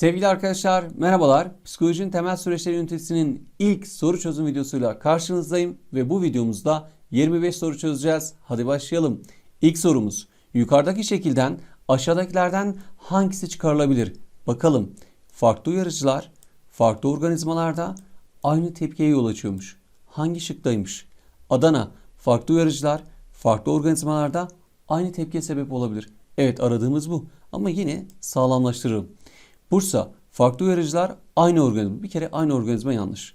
Sevgili arkadaşlar merhabalar. Psikolojinin temel süreçleri ünitesinin ilk soru çözüm videosuyla karşınızdayım ve bu videomuzda 25 soru çözeceğiz. Hadi başlayalım. İlk sorumuz yukarıdaki şekilden aşağıdakilerden hangisi çıkarılabilir? Bakalım. Farklı uyarıcılar farklı organizmalarda aynı tepkiye yol açıyormuş. Hangi şıktaymış? Adana farklı uyarıcılar farklı organizmalarda aynı tepkiye sebep olabilir. Evet aradığımız bu ama yine sağlamlaştırırım. Bursa farklı uyarıcılar aynı organizma. Bir kere aynı organizma yanlış.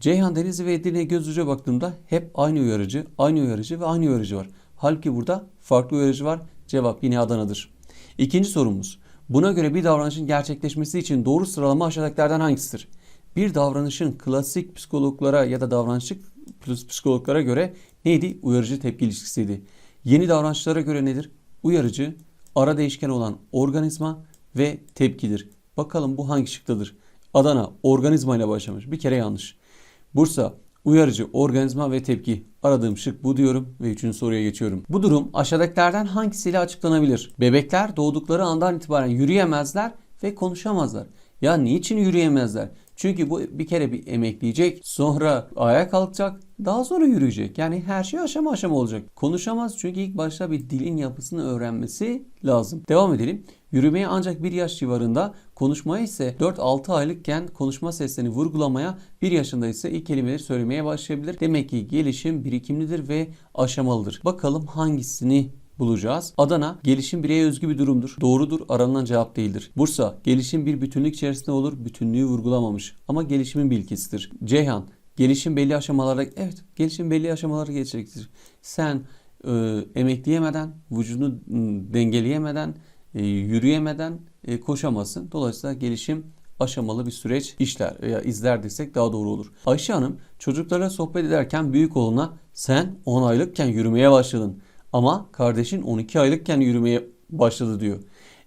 Ceyhan Denizli ve Edirne'ye göz uca baktığımda hep aynı uyarıcı, aynı uyarıcı ve aynı uyarıcı var. Halbuki burada farklı uyarıcı var. Cevap yine Adana'dır. İkinci sorumuz. Buna göre bir davranışın gerçekleşmesi için doğru sıralama aşağıdakilerden hangisidir? Bir davranışın klasik psikologlara ya da davranışçı psikologlara göre neydi? Uyarıcı tepki ilişkisiydi. Yeni davranışlara göre nedir? Uyarıcı, ara değişken olan organizma ve tepkidir. Bakalım bu hangi şıktadır? Adana organizma ile başlamış. Bir kere yanlış. Bursa uyarıcı, organizma ve tepki. Aradığım şık bu diyorum ve üçüncü soruya geçiyorum. Bu durum aşağıdakilerden hangisiyle açıklanabilir? Bebekler doğdukları andan itibaren yürüyemezler ve konuşamazlar. Ya niçin yürüyemezler? Çünkü bu bir kere bir emekleyecek, sonra ayağa kalkacak, daha sonra yürüyecek. Yani her şey aşama aşama olacak. Konuşamaz çünkü ilk başta bir dilin yapısını öğrenmesi lazım. Devam edelim. Yürümeye ancak bir yaş civarında, konuşmaya ise 4-6 aylıkken konuşma seslerini vurgulamaya, 1 yaşında ise ilk kelimeleri söylemeye başlayabilir. Demek ki gelişim birikimlidir ve aşamalıdır. Bakalım hangisini bulacağız. Adana gelişim bireye özgü bir durumdur. Doğrudur aranılan cevap değildir. Bursa gelişim bir bütünlük içerisinde olur. Bütünlüğü vurgulamamış ama gelişimin bilgisidir. Ceyhan gelişim belli aşamalarda evet gelişim belli aşamaları geçecektir. Sen e, emekleyemeden, vücudunu ıı, dengeleyemeden, yürüyemeden e, koşamazsın. Dolayısıyla gelişim aşamalı bir süreç işler veya izler desek daha doğru olur. Ayşe Hanım çocuklarla sohbet ederken büyük oğluna sen 10 aylıkken yürümeye başladın. Ama kardeşin 12 aylıkken yürümeye başladı diyor.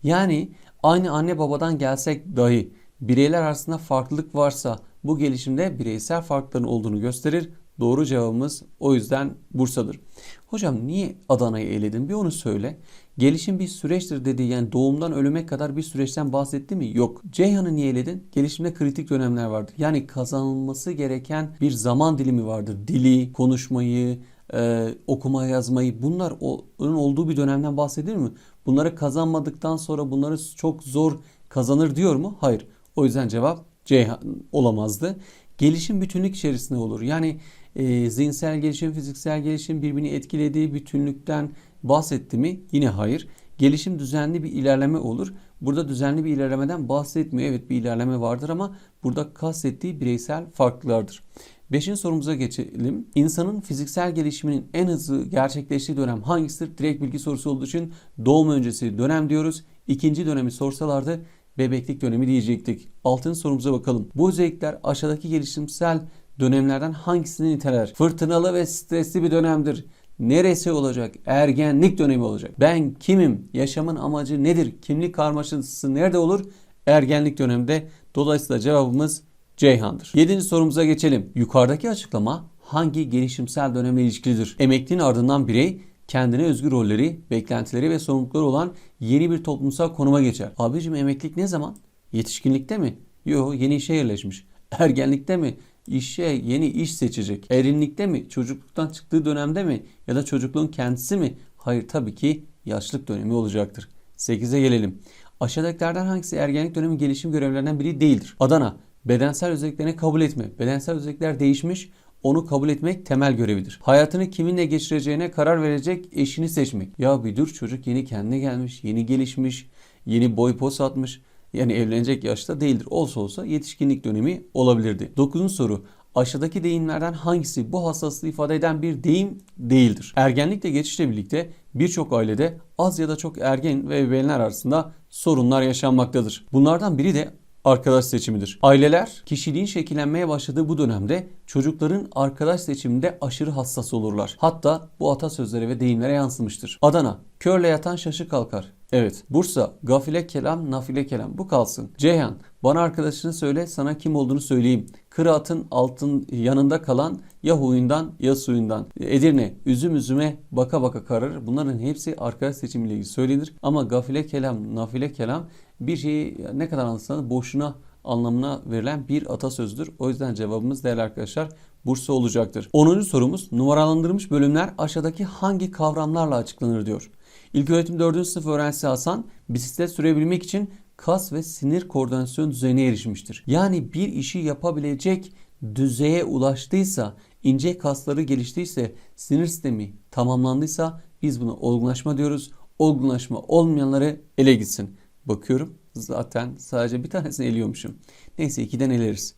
Yani aynı anne babadan gelsek dahi bireyler arasında farklılık varsa bu gelişimde bireysel farkların olduğunu gösterir. Doğru cevabımız o yüzden Bursa'dır. Hocam niye Adana'yı eledin? Bir onu söyle. Gelişim bir süreçtir dedi. Yani doğumdan ölüme kadar bir süreçten bahsetti mi? Yok. Ceyhan'ı niye eledin? Gelişimde kritik dönemler vardır. Yani kazanılması gereken bir zaman dilimi vardır. Dili, konuşmayı, e, okuma yazmayı bunlar onun olduğu bir dönemden bahsedilir mi? Bunları kazanmadıktan sonra bunları çok zor kazanır diyor mu? Hayır. O yüzden cevap C olamazdı. Gelişim bütünlük içerisinde olur. Yani e, zihinsel gelişim, fiziksel gelişim birbirini etkilediği bütünlükten bahsetti mi? Yine hayır. Gelişim düzenli bir ilerleme olur. Burada düzenli bir ilerlemeden bahsetmiyor. Evet bir ilerleme vardır ama burada kastettiği bireysel farklılardır. Beşinci sorumuza geçelim. İnsanın fiziksel gelişiminin en hızlı gerçekleştiği dönem hangisidir? Direkt bilgi sorusu olduğu için doğum öncesi dönem diyoruz. İkinci dönemi sorsalardı bebeklik dönemi diyecektik. Altıncı sorumuza bakalım. Bu özellikler aşağıdaki gelişimsel dönemlerden hangisini niteler? Fırtınalı ve stresli bir dönemdir. Neresi olacak? Ergenlik dönemi olacak. Ben kimim? Yaşamın amacı nedir? Kimlik karmaşası nerede olur? Ergenlik döneminde. Dolayısıyla cevabımız Ceyhan'dır. Yedinci sorumuza geçelim. Yukarıdaki açıklama hangi gelişimsel dönemle ilişkilidir? Emekliliğin ardından birey kendine özgü rolleri, beklentileri ve sorumlulukları olan yeni bir toplumsal konuma geçer. Abicim emeklilik ne zaman? Yetişkinlikte mi? Yo yeni işe yerleşmiş. Ergenlikte mi? İşe yeni iş seçecek. Erinlikte mi? Çocukluktan çıktığı dönemde mi? Ya da çocukluğun kendisi mi? Hayır tabii ki yaşlık dönemi olacaktır. 8'e gelelim. Aşağıdakilerden hangisi ergenlik dönemi gelişim görevlerinden biri değildir? Adana Bedensel özelliklerini kabul etme. Bedensel özellikler değişmiş, onu kabul etmek temel görevidir. Hayatını kiminle geçireceğine karar verecek eşini seçmek. Ya bir dur çocuk yeni kendine gelmiş, yeni gelişmiş, yeni boy pos atmış. Yani evlenecek yaşta değildir. Olsa olsa yetişkinlik dönemi olabilirdi. Dokuzuncu soru. Aşağıdaki deyimlerden hangisi bu hassaslığı ifade eden bir deyim değildir? Ergenlikle geçişle birlikte birçok ailede az ya da çok ergen ve ebeveynler arasında sorunlar yaşanmaktadır. Bunlardan biri de arkadaş seçimidir. Aileler kişiliğin şekillenmeye başladığı bu dönemde çocukların arkadaş seçiminde aşırı hassas olurlar. Hatta bu atasözlere ve deyimlere yansımıştır. Adana, körle yatan şaşı kalkar. Evet. Bursa, gafile kelam, nafile kelam. Bu kalsın. Ceyhan, bana arkadaşını söyle, sana kim olduğunu söyleyeyim. Kıraatın altın yanında kalan ya huyundan ya suyundan. Edirne, üzüm üzüme baka baka kararır. Bunların hepsi arkadaş seçimiyle ilgili söylenir. Ama gafile kelam, nafile kelam bir şeyi ne kadar anlatsanız boşuna anlamına verilen bir atasözdür. O yüzden cevabımız değerli arkadaşlar Bursa olacaktır. 10. sorumuz numaralandırılmış bölümler aşağıdaki hangi kavramlarla açıklanır diyor. İlköğretim 4. sınıf öğrencisi Hasan bisiklet sürebilmek için kas ve sinir koordinasyon düzeyine erişmiştir. Yani bir işi yapabilecek düzeye ulaştıysa, ince kasları geliştiyse, sinir sistemi tamamlandıysa biz buna olgunlaşma diyoruz. Olgunlaşma olmayanları ele gitsin. Bakıyorum zaten sadece bir tanesini eliyormuşum. Neyse ikiden eleriz.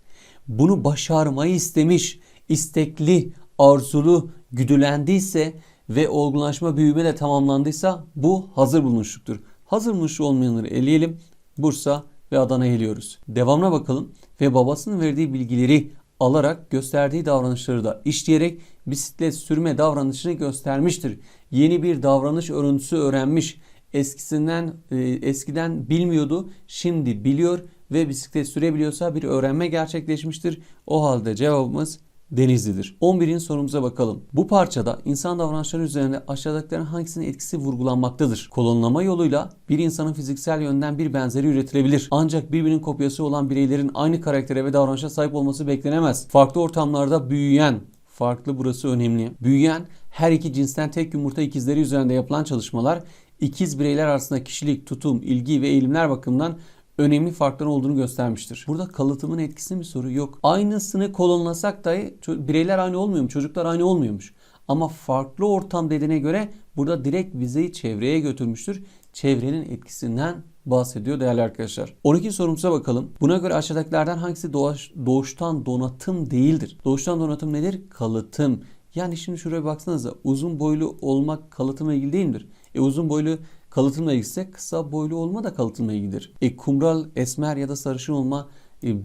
Bunu başarmayı istemiş, istekli, arzulu, güdülendiyse ve olgunlaşma büyüme de tamamlandıysa bu hazır bulunuşluktur. Hazır bulunuşlu olmayanları eleyelim. Bursa ve Adana'ya eliyoruz. Devamına bakalım ve babasının verdiği bilgileri alarak gösterdiği davranışları da işleyerek bisiklet sürme davranışını göstermiştir. Yeni bir davranış örüntüsü öğrenmiş. Eskisinden e, eskiden bilmiyordu, şimdi biliyor ve bisiklet sürebiliyorsa bir öğrenme gerçekleşmiştir. O halde cevabımız Denizli'dir. 11. sorumuza bakalım. Bu parçada insan davranışları üzerinde aşağıdakilerin hangisinin etkisi vurgulanmaktadır? Kolonlama yoluyla bir insanın fiziksel yönden bir benzeri üretilebilir. Ancak birbirinin kopyası olan bireylerin aynı karaktere ve davranışa sahip olması beklenemez. Farklı ortamlarda büyüyen, farklı burası önemli. Büyüyen her iki cinsten tek yumurta ikizleri üzerinde yapılan çalışmalar ikiz bireyler arasında kişilik, tutum, ilgi ve eğilimler bakımından önemli farkların olduğunu göstermiştir. Burada kalıtımın etkisi mi soru yok. Aynısını kolonlasak dahi bireyler aynı olmuyormuş, çocuklar aynı olmuyormuş. Ama farklı ortam dediğine göre burada direkt vizeyi çevreye götürmüştür. Çevrenin etkisinden bahsediyor değerli arkadaşlar. 12 sorumuza bakalım. Buna göre aşağıdakilerden hangisi doğuş, doğuştan donatım değildir? Doğuştan donatım nedir? Kalıtım. Yani şimdi şuraya baksanıza uzun boylu olmak kalıtımla ilgili değil midir? E uzun boylu kalıtımla ilgisi kısa boylu olma da kalıtımla ilgilidir. E kumral, esmer ya da sarışın olma e,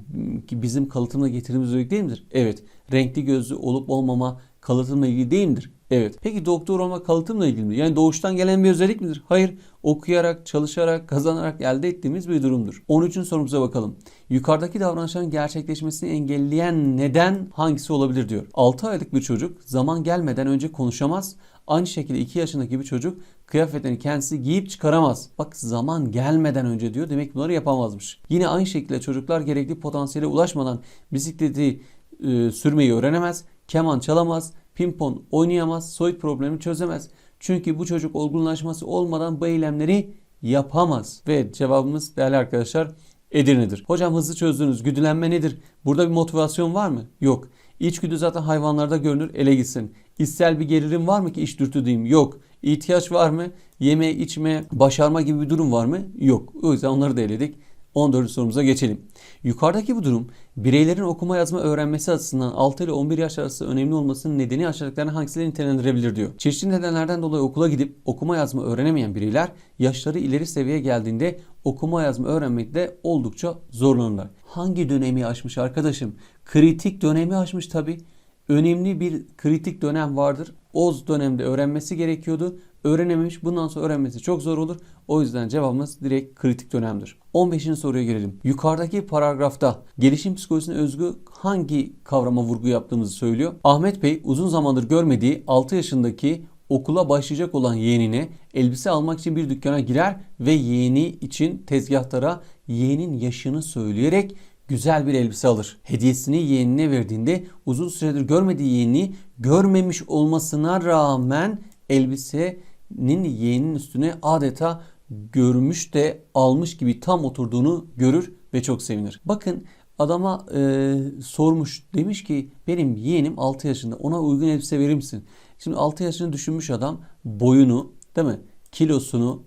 bizim kalıtımla getirdiğimiz özellik değil midir? Evet. Renkli gözlü olup olmama kalıtımla ilgili değil midir? Evet. Peki doktor olmak kalıtımla ilgili mi? Yani doğuştan gelen bir özellik midir? Hayır. Okuyarak, çalışarak, kazanarak elde ettiğimiz bir durumdur. 13. sorumuza bakalım. Yukarıdaki davranışların gerçekleşmesini engelleyen neden hangisi olabilir diyor. 6 aylık bir çocuk zaman gelmeden önce konuşamaz. Aynı şekilde 2 yaşındaki bir çocuk kıyafetlerini kendisi giyip çıkaramaz. Bak zaman gelmeden önce diyor. Demek bunları yapamazmış. Yine aynı şekilde çocuklar gerekli potansiyele ulaşmadan bisikleti e, sürmeyi öğrenemez. Keman çalamaz. Pimpon oynayamaz. Soyut problemi çözemez. Çünkü bu çocuk olgunlaşması olmadan bu eylemleri yapamaz. Ve cevabımız değerli arkadaşlar Edirne'dir. Hocam hızlı çözdünüz. Güdülenme nedir? Burada bir motivasyon var mı? Yok. İçgüdü zaten hayvanlarda görünür ele gitsin. İçsel bir gerilim var mı ki iş dürtü diyeyim? Yok. İhtiyaç var mı? Yeme, içme, başarma gibi bir durum var mı? Yok. O yüzden onları da eledik. 14. sorumuza geçelim. Yukarıdaki bu durum bireylerin okuma yazma öğrenmesi açısından 6 ile 11 yaş arası önemli olmasının nedeni aşağıdakilerden hangisiyle nitelendirebilir diyor. Çeşitli nedenlerden dolayı okula gidip okuma yazma öğrenemeyen bireyler yaşları ileri seviyeye geldiğinde okuma yazma öğrenmekte oldukça zorlanırlar. Hangi dönemi aşmış arkadaşım? Kritik dönemi aşmış tabi. Önemli bir kritik dönem vardır. O dönemde öğrenmesi gerekiyordu. Öğrenememiş. Bundan sonra öğrenmesi çok zor olur. O yüzden cevabımız direkt kritik dönemdir. 15. soruya gelelim. Yukarıdaki paragrafta gelişim psikolojisine özgü hangi kavrama vurgu yaptığımızı söylüyor. Ahmet Bey uzun zamandır görmediği 6 yaşındaki okula başlayacak olan yeğenine elbise almak için bir dükkana girer ve yeğeni için tezgahtara yeğenin yaşını söyleyerek güzel bir elbise alır. Hediyesini yeğenine verdiğinde uzun süredir görmediği yeğenini görmemiş olmasına rağmen elbisenin yeğenin üstüne adeta görmüş de almış gibi tam oturduğunu görür ve çok sevinir. Bakın adama e, sormuş demiş ki benim yeğenim 6 yaşında ona uygun elbise verir misin? Şimdi 6 yaşını düşünmüş adam boyunu değil mi kilosunu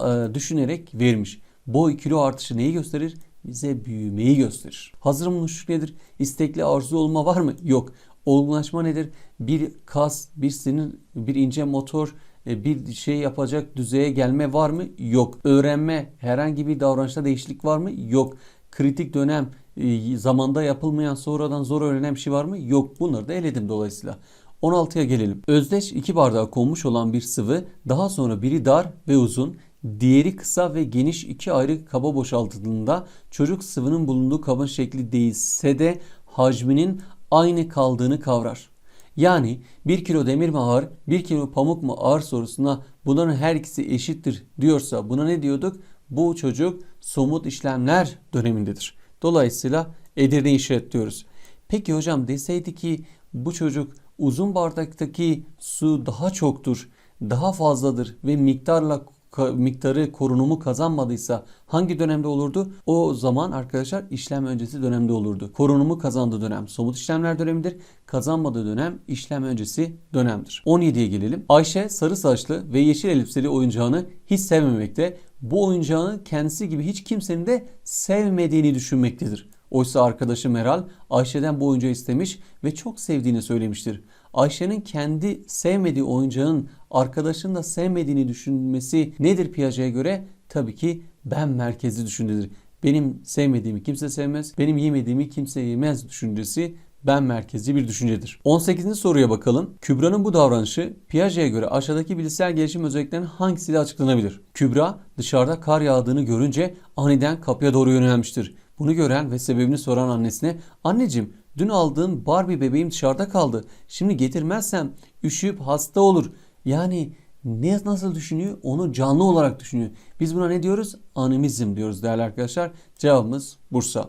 e, düşünerek vermiş. Boy kilo artışı neyi gösterir? Bize büyümeyi gösterir. Hazır bulmuşluk nedir? İstekli arzu olma var mı? Yok. Olgunlaşma nedir? Bir kas, bir sinir, bir ince motor, e, bir şey yapacak düzeye gelme var mı? Yok. Öğrenme, herhangi bir davranışta değişiklik var mı? Yok. Kritik dönem, e, zamanda yapılmayan sonradan zor öğrenen bir şey var mı? Yok. Bunları da eledim dolayısıyla. 16'ya gelelim. Özdeş iki bardağa konmuş olan bir sıvı daha sonra biri dar ve uzun, diğeri kısa ve geniş iki ayrı kaba boşaltıldığında çocuk sıvının bulunduğu kabın şekli değişse de hacminin aynı kaldığını kavrar. Yani 1 kilo demir mi ağır, 1 kilo pamuk mu ağır sorusuna bunların her ikisi eşittir diyorsa buna ne diyorduk? Bu çocuk somut işlemler dönemindedir. Dolayısıyla Edirne işaretliyoruz. Peki hocam deseydi ki bu çocuk uzun bardaktaki su daha çoktur, daha fazladır ve miktarla miktarı korunumu kazanmadıysa hangi dönemde olurdu? O zaman arkadaşlar işlem öncesi dönemde olurdu. Korunumu kazandığı dönem somut işlemler dönemidir. Kazanmadığı dönem işlem öncesi dönemdir. 17'ye gelelim. Ayşe sarı saçlı ve yeşil elbiseli oyuncağını hiç sevmemekte. Bu oyuncağını kendisi gibi hiç kimsenin de sevmediğini düşünmektedir. Oysa arkadaşı Meral Ayşe'den bu oyuncağı istemiş ve çok sevdiğini söylemiştir. Ayşe'nin kendi sevmediği oyuncağın arkadaşının da sevmediğini düşünmesi nedir Piaget'e göre? Tabii ki ben merkezli düşüncedir. Benim sevmediğimi kimse sevmez, benim yemediğimi kimse yemez düşüncesi ben merkezli bir düşüncedir. 18. soruya bakalım. Kübra'nın bu davranışı Piaget'e göre aşağıdaki bilişsel gelişim özelliklerinin hangisiyle açıklanabilir? Kübra dışarıda kar yağdığını görünce aniden kapıya doğru yönelmiştir. Bunu gören ve sebebini soran annesine anneciğim dün aldığım Barbie bebeğim dışarıda kaldı. Şimdi getirmezsem üşüyüp hasta olur. Yani ne nasıl düşünüyor? Onu canlı olarak düşünüyor. Biz buna ne diyoruz? Animizm diyoruz değerli arkadaşlar. Cevabımız Bursa.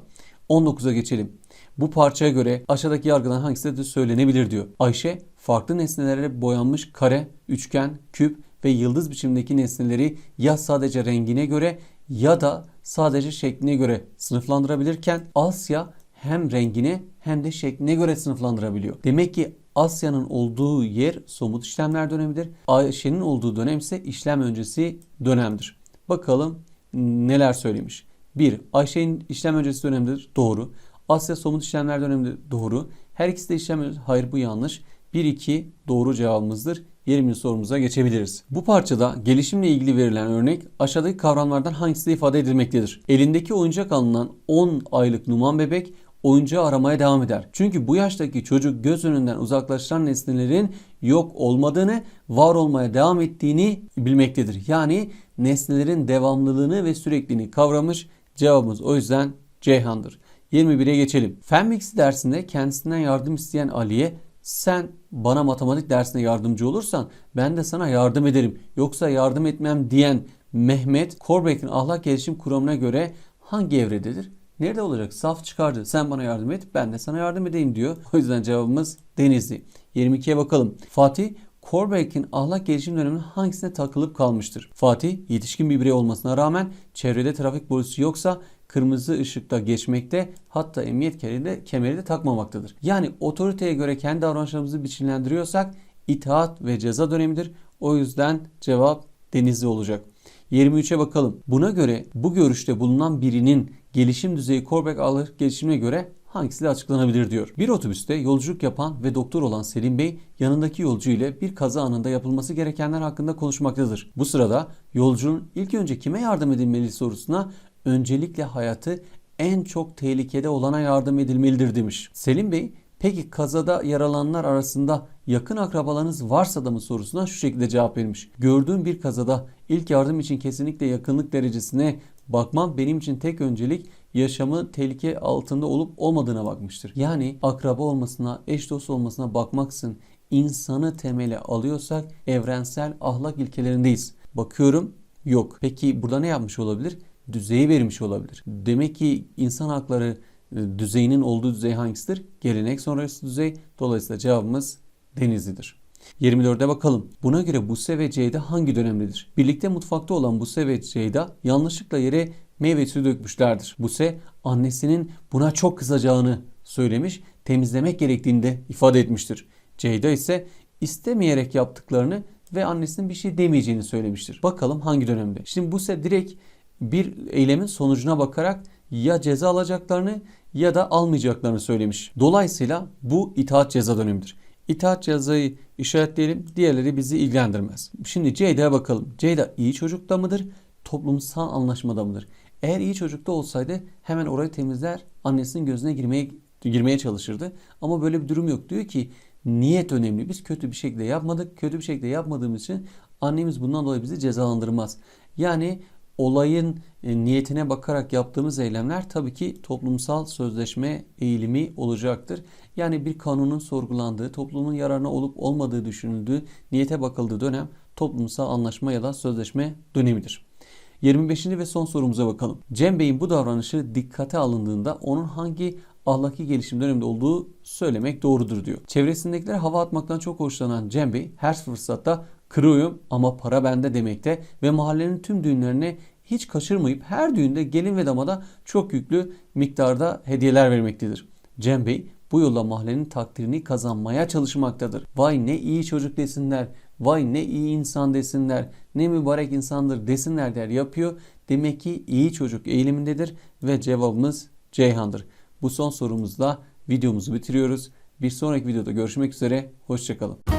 19'a geçelim. Bu parçaya göre aşağıdaki yargıdan hangisi de söylenebilir diyor. Ayşe farklı nesnelere boyanmış kare, üçgen, küp ve yıldız biçimdeki nesneleri ya sadece rengine göre ya da sadece şekline göre sınıflandırabilirken Asya hem rengine hem de şekline göre sınıflandırabiliyor. Demek ki Asya'nın olduğu yer somut işlemler dönemidir. Ayşe'nin olduğu dönem ise işlem öncesi dönemdir. Bakalım neler söylemiş. 1. Ayşe'nin işlem öncesi dönemidir. Doğru. Asya somut işlemler dönemidir. Doğru. Her ikisi de işlem öncesi. Hayır bu yanlış. 1-2 doğru cevabımızdır. 20. sorumuza geçebiliriz. Bu parçada gelişimle ilgili verilen örnek aşağıdaki kavramlardan hangisi ifade edilmektedir? Elindeki oyuncak alınan 10 aylık Numan bebek oyuncağı aramaya devam eder. Çünkü bu yaştaki çocuk göz önünden uzaklaştıran nesnelerin yok olmadığını, var olmaya devam ettiğini bilmektedir. Yani nesnelerin devamlılığını ve sürekliliğini kavramış. Cevabımız o yüzden Ceyhan'dır. 21'e geçelim. Fen dersinde kendisinden yardım isteyen Ali'ye sen bana matematik dersine yardımcı olursan ben de sana yardım ederim. Yoksa yardım etmem diyen Mehmet Korbek'in ahlak gelişim kuramına göre hangi evrededir? Nerede olacak? Saf çıkardı. Sen bana yardım et, ben de sana yardım edeyim diyor. O yüzden cevabımız Denizli. 22'ye bakalım. Fatih Korbek'in ahlak gelişim döneminin hangisine takılıp kalmıştır? Fatih yetişkin bir birey olmasına rağmen çevrede trafik polisi yoksa kırmızı ışıkta geçmekte hatta emniyet kemeri de, kemeri de takmamaktadır. Yani otoriteye göre kendi davranışlarımızı biçimlendiriyorsak itaat ve ceza dönemidir. O yüzden cevap denizli olacak. 23'e bakalım. Buna göre bu görüşte bulunan birinin gelişim düzeyi Korbek ahlak gelişimine göre hangisiyle açıklanabilir diyor. Bir otobüste yolculuk yapan ve doktor olan Selim Bey yanındaki yolcu ile bir kaza anında yapılması gerekenler hakkında konuşmaktadır. Bu sırada yolcunun ilk önce kime yardım edilmeli sorusuna öncelikle hayatı en çok tehlikede olana yardım edilmelidir demiş. Selim Bey peki kazada yaralananlar arasında yakın akrabalarınız varsa da mı sorusuna şu şekilde cevap vermiş. Gördüğüm bir kazada ilk yardım için kesinlikle yakınlık derecesine bakmam benim için tek öncelik yaşamı tehlike altında olup olmadığına bakmıştır. Yani akraba olmasına, eş dost olmasına bakmaksın insanı temele alıyorsak evrensel ahlak ilkelerindeyiz. Bakıyorum yok. Peki burada ne yapmış olabilir? Düzeyi vermiş olabilir. Demek ki insan hakları düzeyinin olduğu düzey hangisidir? Gelenek sonrası düzey. Dolayısıyla cevabımız Denizli'dir. 24'e bakalım. Buna göre Buse ve Ceyda hangi dönemdedir? Birlikte mutfakta olan Buse ve Ceyda yanlışlıkla yere meyve suyu dökmüşlerdir. Buse annesinin buna çok kızacağını söylemiş, temizlemek gerektiğini de ifade etmiştir. Ceyda ise istemeyerek yaptıklarını ve annesinin bir şey demeyeceğini söylemiştir. Bakalım hangi dönemde? Şimdi Buse direkt bir eylemin sonucuna bakarak ya ceza alacaklarını ya da almayacaklarını söylemiş. Dolayısıyla bu itaat ceza dönemidir. İtaat cezayı işaretleyelim. Diğerleri bizi ilgilendirmez. Şimdi Ceyda'ya bakalım. Ceyda iyi çocukta mıdır? Toplumsal anlaşmada mıdır? Eğer iyi çocukta olsaydı hemen orayı temizler, annesinin gözüne girmeye girmeye çalışırdı. Ama böyle bir durum yok. Diyor ki niyet önemli. Biz kötü bir şekilde yapmadık. Kötü bir şekilde yapmadığımız için annemiz bundan dolayı bizi cezalandırmaz. Yani olayın e, niyetine bakarak yaptığımız eylemler tabii ki toplumsal sözleşme eğilimi olacaktır. Yani bir kanunun sorgulandığı, toplumun yararına olup olmadığı düşünüldüğü, niyete bakıldığı dönem toplumsal anlaşma ya da sözleşme dönemidir. 25. ve son sorumuza bakalım. Cem Bey'in bu davranışı dikkate alındığında onun hangi ahlaki gelişim döneminde olduğu söylemek doğrudur diyor. Çevresindekilere hava atmaktan çok hoşlanan Cem Bey her fırsatta kırıyorum ama para bende demekte ve mahallenin tüm düğünlerine hiç kaçırmayıp her düğünde gelin ve damada çok yüklü miktarda hediyeler vermektedir. Cem Bey bu yolla mahallenin takdirini kazanmaya çalışmaktadır. Vay ne iyi çocuk desinler, vay ne iyi insan desinler, ne mübarek insandır desinler der yapıyor. Demek ki iyi çocuk eğilimindedir ve cevabımız Ceyhan'dır. Bu son sorumuzla videomuzu bitiriyoruz. Bir sonraki videoda görüşmek üzere, hoşçakalın.